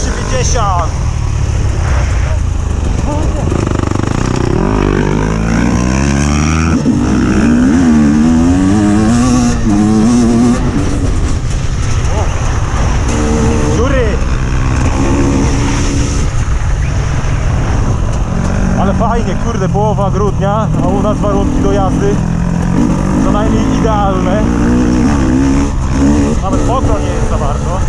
250. Dziury. Ale fajnie, kurde, połowa grudnia, a u nas warunki do jazdy co najmniej idealne. Nawet mokro nie jest za bardzo.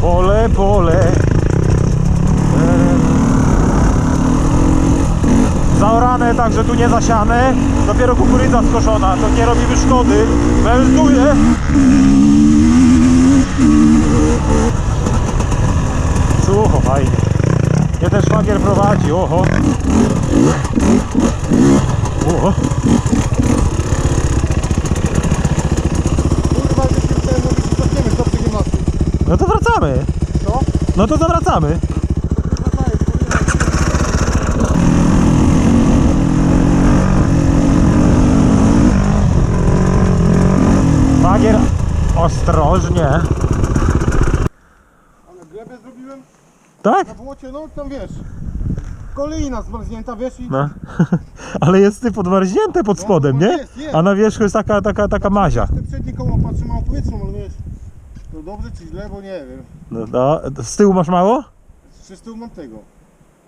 Pole, pole. Eee. Zaorane, także tu nie zasiane. Dopiero kukurydza skoszona, to nie robimy szkody. Melduje. Sucho, fajnie. Nie ten szwagier prowadzi, oho. Oho. No to wracamy. No to zawracamy. Wracaj, kurwa. Szwagier, ostrożnie. Ale glebę zrobiłem Tak? na błocie, no tam wiesz. Kolejna zmarznięta, wiesz i... No. Ale jest ty podmarznięte pod spodem, no nie? jest, jest. A na wierzchu jest taka, taka, taka mazia. Te przednie koło patrzy mało powietrzu, ale wiesz. To dobrze czy źle, bo nie wiem. No, no, z tyłu masz mało? Z tyłu mam tego.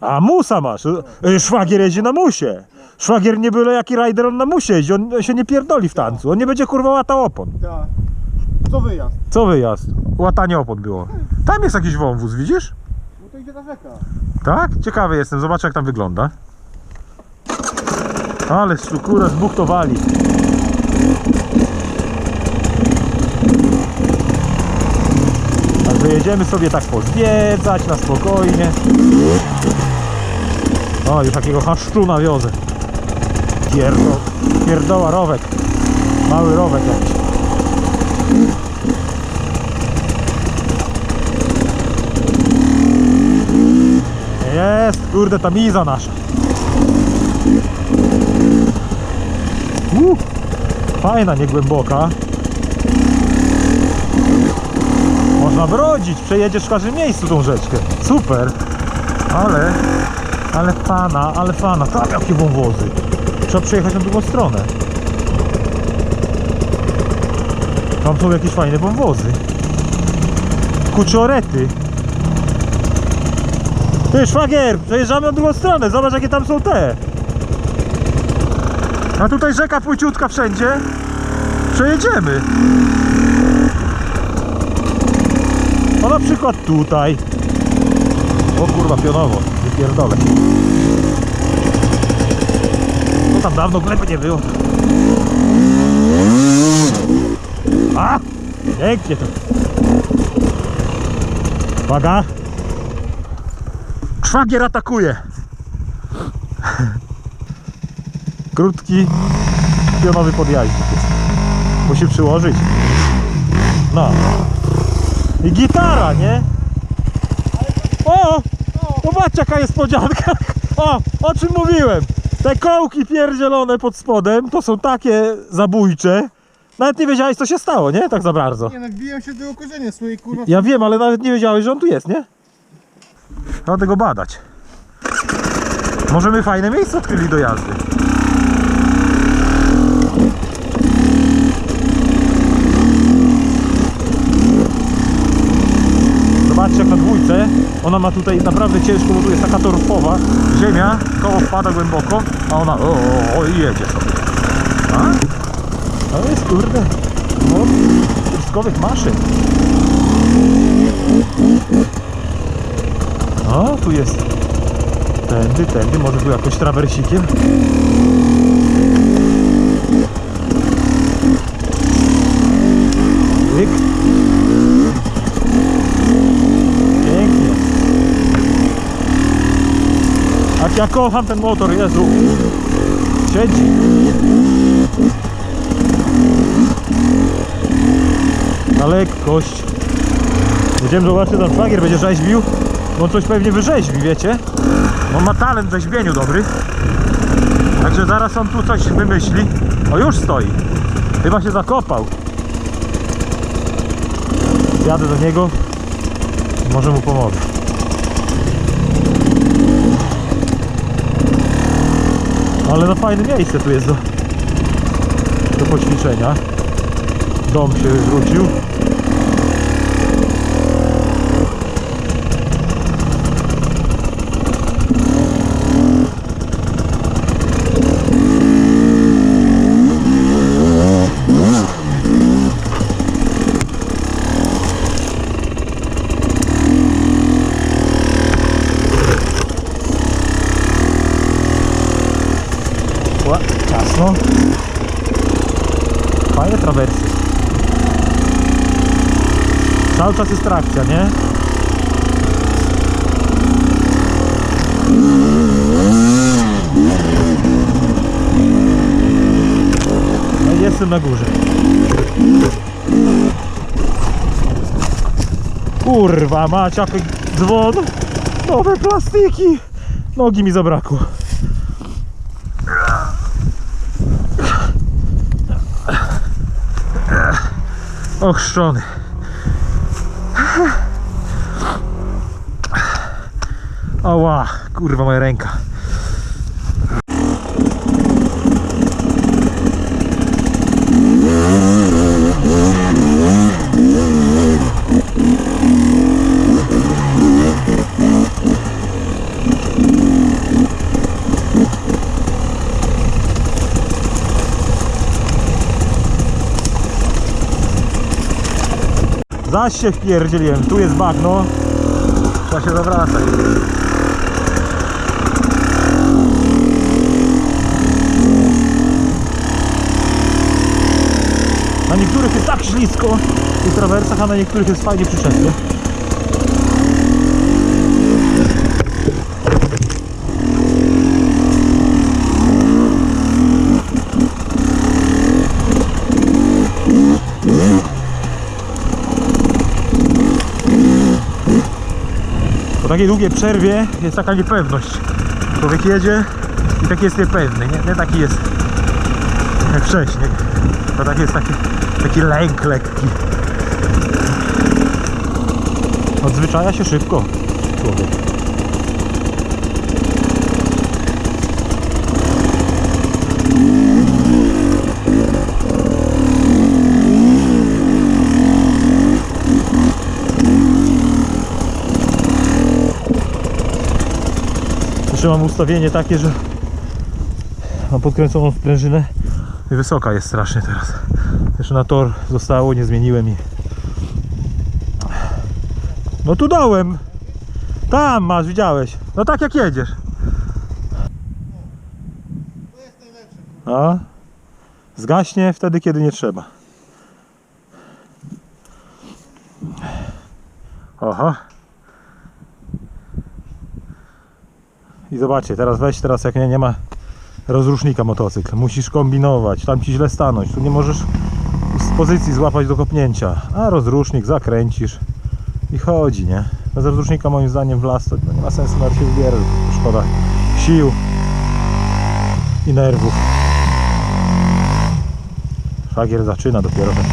A musa masz. Y, Szwagier jedzie na musie. Szwagier nie byle jaki rider, on na musie jeździ. On on się nie pierdoli w tancu. On nie będzie kurwa łatał opon. Tak. Co wyjazd? Co wyjazd? Łatanie opon było. Tam jest jakiś wąwóz, widzisz? No to idzie ta rzeka. Tak? Ciekawy jestem, zobaczę jak tam wygląda. Ale szczukura zbuchtowali. Także jedziemy sobie tak pozwiedzać na spokojnie. O, już takiego chaszczuna wiozę. Pierdo, pierdoła rowek. Mały rowek jakiś. Jest, kurde, ta miza nasza. Uh, fajna, niegłęboka. Można brodzić, przejedziesz w każdym miejscu tą rzeczkę. Super. Ale, ale fana, ale fana. Tam jakie wąwozy. Trzeba przejechać na drugą stronę. Tam są jakieś fajne wąwozy. Kuczorety. Ty, szwagier, przejeżdżamy na drugą stronę, zobacz jakie tam są te. A tutaj rzeka płyciutka wszędzie. Przejedziemy. A na przykład tutaj. O kurwa, pionowo, nie pierdolę. No tam dawno gleby nie było. A! Pięknie to. Uwaga. Szwagier atakuje. Krótki, pionowy jest. Musi przyłożyć. No. I gitara, nie? O! Popatrz jaka jest podzianka. O! O czym mówiłem? Te kołki pierdzielone pod spodem to są takie zabójcze. Nawet nie wiedziałeś co się stało, nie? Tak za bardzo. Nie, no wbiłem się do korzenia swojej kurwa. Ja wiem, ale nawet nie wiedziałeś, że on tu jest, nie? Trzeba tego badać. Może my fajne miejsce odkryli do jazdy. Zobaczcie jak na dwójce. Ona ma tutaj naprawdę ciężko, bo tu jest taka torfowa ziemia, koło wpada głęboko, a ona o, o, o i jedzie sobie. A? To jest kurde. No, truskowych maszyn. O, tu jest. Tędy, tędy, może tu jakoś trawersikiem. Pięknie. Jak ja kocham ten motor, Jezu. Siedzi. Na lekkość. Będziemy zobaczyć, ten szwagier będzie rzeźbił. On coś pewnie wyrzeźbi, wiecie? On ma talent w rzeźbieniu dobry. Także zaraz on tu coś wymyśli. O, już stoi. Chyba się zakopał. Jadę do niego. Może mu pomogę. Ale no fajne miejsce tu jest do, do poćwiczenia. Dom się zwrócił. Trawersy. Cały czas jest trakcja, nie? No jestem na górze. Kurwa, maciapy dzwon. Nowe plastiki. Nogi mi zabrakło. Ochrzczony. Ała, kurwa moja ręka. Zaś się wpierdzieliłem, tu jest bagno. Trzeba się zawracać. Na niektórych jest tak ślisko w tych trawersach, a na niektórych jest fajnie przyczepnie. Po takiej długiej przerwie jest taka niepewność. Człowiek jedzie i taki jest niepewny, nie, nie taki jest jak wcześniej. To taki jest taki, taki lęk lekki. Odzwyczaja się szybko człowiek. Jeszcze mam ustawienie takie, że mam podkręconą sprężynę. I wysoka jest strasznie teraz. Jeszcze na tor zostało, nie zmieniłem i no tu dałem. Tam masz, widziałeś. No tak jak jedziesz. A? Zgaśnie wtedy kiedy nie trzeba. Oho i zobaczcie teraz weź teraz jak nie, nie ma rozrusznika motocykl. Musisz kombinować tam ci źle stanąć. Tu nie możesz z pozycji złapać do kopnięcia. A rozrusznik zakręcisz i chodzi nie? Bez rozrusznika moim zdaniem w las to no nie ma sensu nawet się wybierać szkoda sił i nerwów. Szwagier zaczyna dopiero. Tak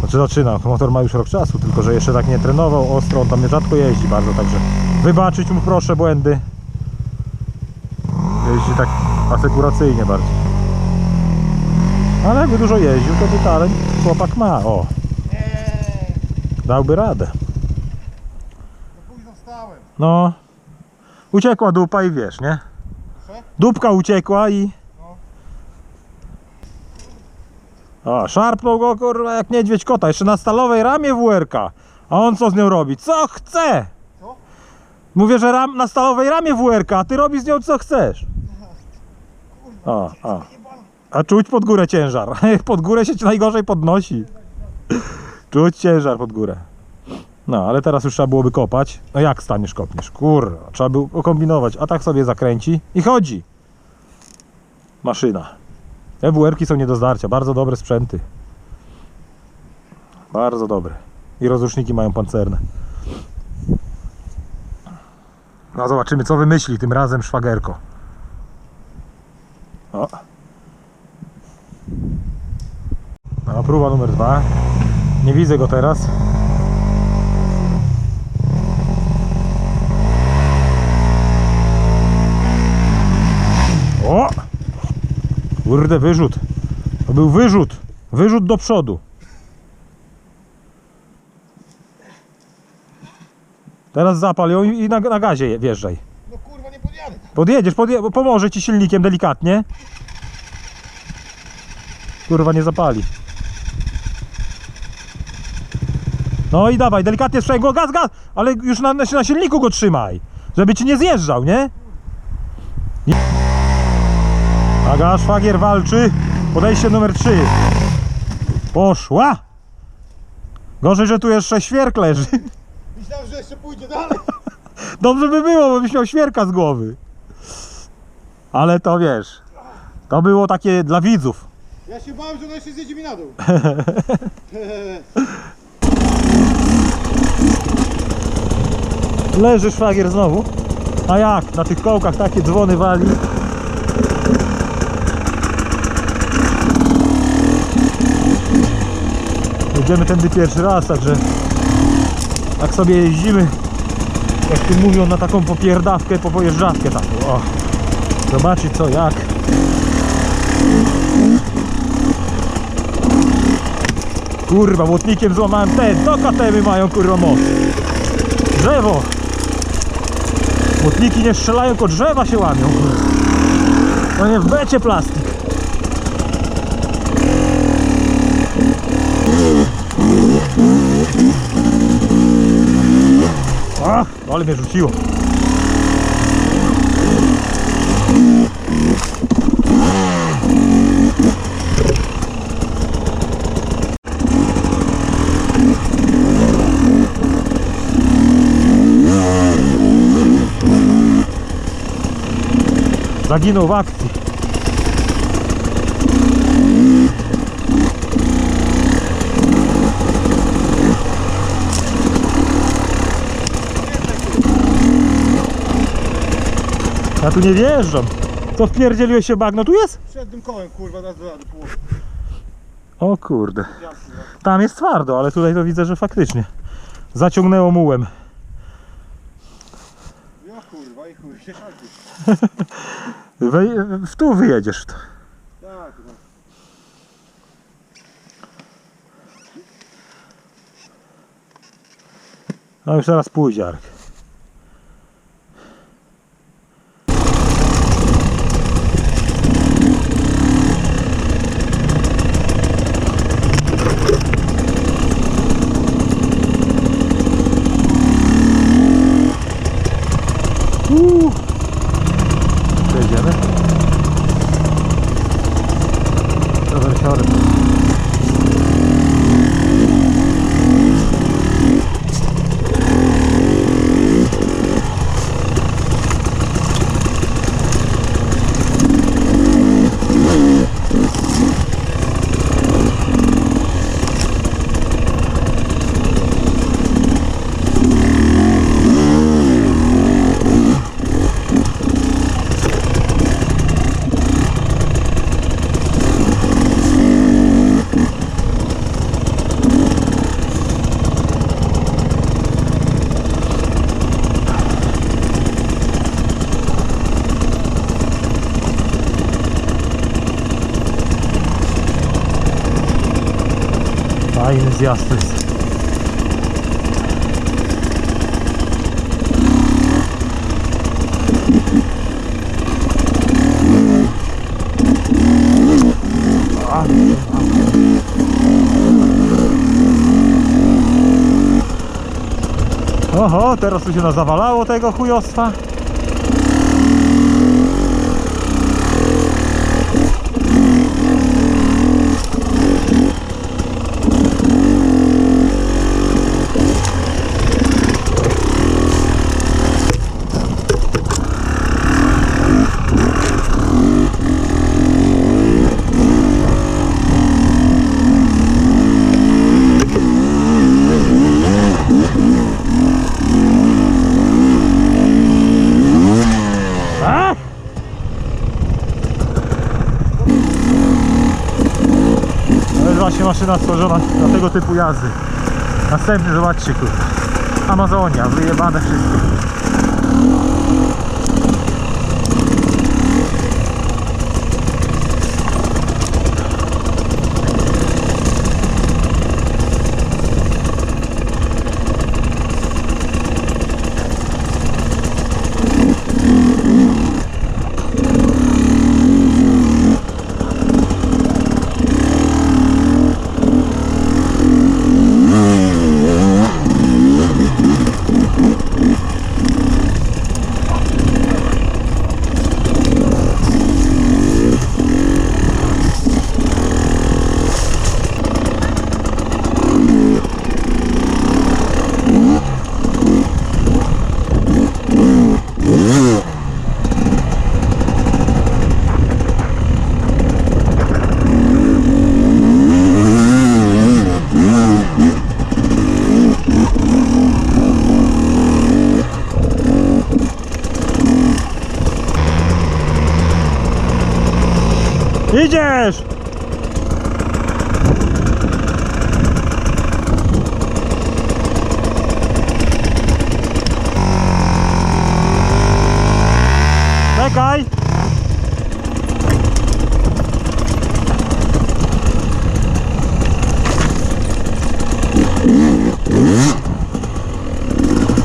znaczy zaczyna, motor ma już rok czasu tylko że jeszcze tak nie trenował ostro on tam rzadko jeździ bardzo także wybaczyć mu proszę błędy jeździ tak asekuracyjnie bardziej. Ale jakby dużo jeździł to by talent chłopak ma o. Dałby radę. No. Uciekła dupa i wiesz nie? Dupka uciekła i o, szarpnął go kurwa jak niedźwiedź kota. Jeszcze na stalowej ramie WRK a on co z nią robi? co chce? Mówię, że ram, na stalowej ramie WRK, a ty robisz z nią co chcesz. O, o. A czuć pod górę ciężar. Pod górę się najgorzej podnosi. Czuć ciężar pod górę. No, ale teraz już trzeba byłoby kopać. No jak staniesz, kopniesz? Kurwa, trzeba było kombinować. A tak sobie zakręci i chodzi. Maszyna. Te WR-ki są nie do zdarcia. Bardzo dobre sprzęty. Bardzo dobre. I rozruszniki mają pancerne. No zobaczymy co wymyśli tym razem szwagerko. O. No, próba numer dwa. Nie widzę go teraz. O! Kurde, wyrzut. To był wyrzut. Wyrzut do przodu. Teraz zapal ją i na, na gazie je- wjeżdżaj. No kurwa nie podjadę. Podjedziesz, podje pomoże ci silnikiem delikatnie. Kurwa nie zapali. No i dawaj, delikatnie sprzęg go, gaz, gaz, ale już na, na, silniku go trzymaj, żeby ci nie zjeżdżał, nie? nie. Aga, szwagier walczy, podejście numer 3. Poszła. Gorzej, że tu jeszcze świerk leży. Myślałem, że jeszcze pójdzie dalej. Dobrze by było, bo byś miał świerka z głowy. Ale to wiesz, to było takie dla widzów. Ja się bałem, że ona jeszcze zjedzie mi na dół. Leży szwagier znowu. A jak? Na tych kołkach takie dzwony wali. Jedziemy tędy pierwszy raz, także jak sobie jeździmy, jak tu mówią, na taką popierdawkę, po pojeżdżawkę taką, o. Zobaczyć co, jak. Kurwa, łotnikiem złamałem ten, to katemy mają kurwa moc. Drzewo! Motniki nie strzelają, tylko drzewa się łamią. No nie w becie plastik. Ach, ale mnie rzuciło. Zaginął w akcji. Ja tu nie wjeżdżam. Co wpierdzieliłeś się bagno? Tu jest? Przed tym kołem kurwa raz do rady połowy. O kurde. Tam jest twardo, ale tutaj to widzę, że faktycznie. Zaciągnęło mułem. Ja kurwa i chuj się szalki. Wej, w tu wyjedziesz to. Tak, no. Już zaraz pójdzie Arek. Fajny zjazd jest. Oho, teraz tu się nazawalało tego chujostwa. Maszyna stworzona na tego typu jazdy. Następny, zobaczcie. Amazonia, wyjebane wszystko. Idziesz! Czekaj!